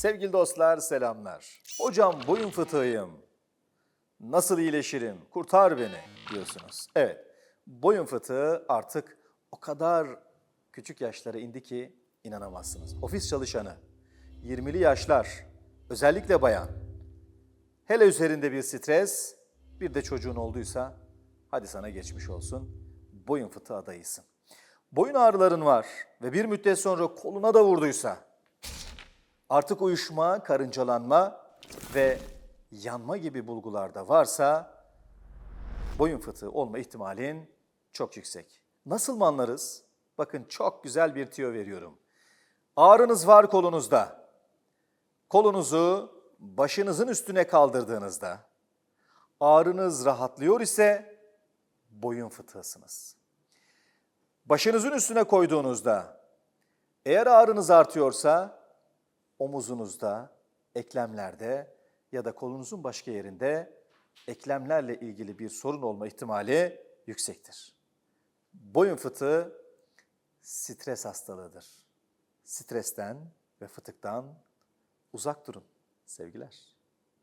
Sevgili dostlar selamlar. Hocam boyun fıtığıyım. Nasıl iyileşirim? Kurtar beni diyorsunuz. Evet. Boyun fıtığı artık o kadar küçük yaşlara indi ki inanamazsınız. Ofis çalışanı, 20'li yaşlar, özellikle bayan. Hele üzerinde bir stres, bir de çocuğun olduysa hadi sana geçmiş olsun. Boyun fıtığı adayısın. Boyun ağrıların var ve bir müddet sonra koluna da vurduysa artık uyuşma, karıncalanma ve yanma gibi bulgularda varsa boyun fıtığı olma ihtimalin çok yüksek. Nasıl mı anlarız? Bakın çok güzel bir tüyo veriyorum. Ağrınız var kolunuzda. Kolunuzu başınızın üstüne kaldırdığınızda ağrınız rahatlıyor ise boyun fıtığısınız. Başınızın üstüne koyduğunuzda eğer ağrınız artıyorsa omuzunuzda, eklemlerde ya da kolunuzun başka yerinde eklemlerle ilgili bir sorun olma ihtimali yüksektir. Boyun fıtığı stres hastalığıdır. Stresten ve fıtıktan uzak durun sevgiler.